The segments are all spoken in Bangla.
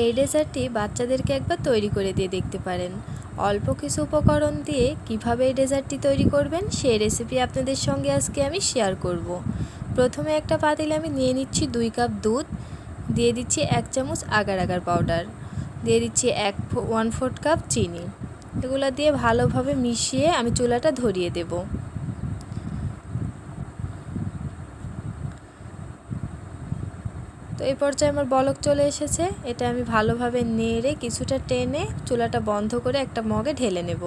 এই ডেজার্টটি বাচ্চাদেরকে একবার তৈরি করে দিয়ে দেখতে পারেন। অল্প কিছু উপকরণ দিয়ে কীভাবে এই ডেজার্টটি তৈরি করবেন, সেই রেসিপি আপনাদের সঙ্গে আজকে আমি শেয়ার করব। প্রথমে একটা পাতিলে আমি নিয়ে নিচ্ছি দুই কাপ দুধ, দিয়ে দিচ্ছি এক চামচ আগার আগার পাউডার দিয়ে দিচ্ছি এক ওয়ান ফোর্থ কাপ চিনি। এগুলো দিয়ে ভালোভাবে মিশিয়ে আমি চুলাটা ধরিয়ে দেবো। তো এই পর্যায়ে আমার বলক চলে এসেছে। এটা আমি ভালোভাবে নেড়ে কিছুটা টেনে চুলাটা বন্ধ করে একটা মগে ঢেলে নেব।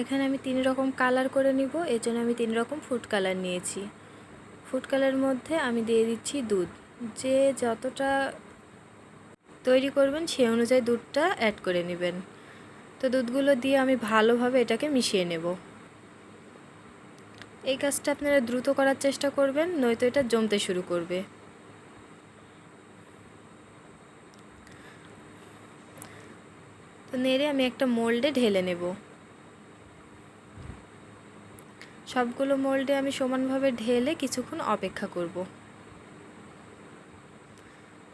এখানে আমি তিন রকম কালার করে নিব। এর জন্য আমি তিন রকম ফুড কালার নিয়েছি। ফুড কালারের মধ্যে আমি দিয়ে দিচ্ছি দুধ। যে যতটা তৈরি করবেন সেই অনুযায়ী দুধটা অ্যাড করে নেবেন। তো দুধগুলো দিয়ে আমি ভালোভাবে এটাকে মিশিয়ে নেব। এই কাজটা আপনারা দ্রুত করার চেষ্টা করবেন, নয়তো এটা জমতে শুরু করবে। তো নেড়ে আমি একটা মোল্ডে ঢেলে নেব। সবগুলো মোল্ডে আমি সমানভাবে ঢেলে কিছুক্ষণ অপেক্ষা করব।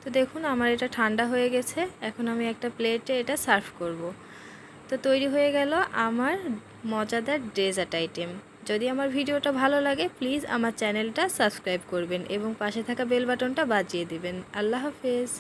তো দেখুন, আমার এটা ঠান্ডা হয়ে গেছে, এখন আমি একটা প্লেটে এটা সার্ভ করব। তো তৈরি হয়ে গেল আমার মজাদার ডেজার্ট আইটেম। যদি আমার ভিডিওটা ভালো লাগে প্লিজ আমার চ্যানেলটা সাবস্ক্রাইব করবেন এবং পাশে থাকা বেল বাটনটা বাজিয়ে দেবেন। আল্লাহ হাফেজ।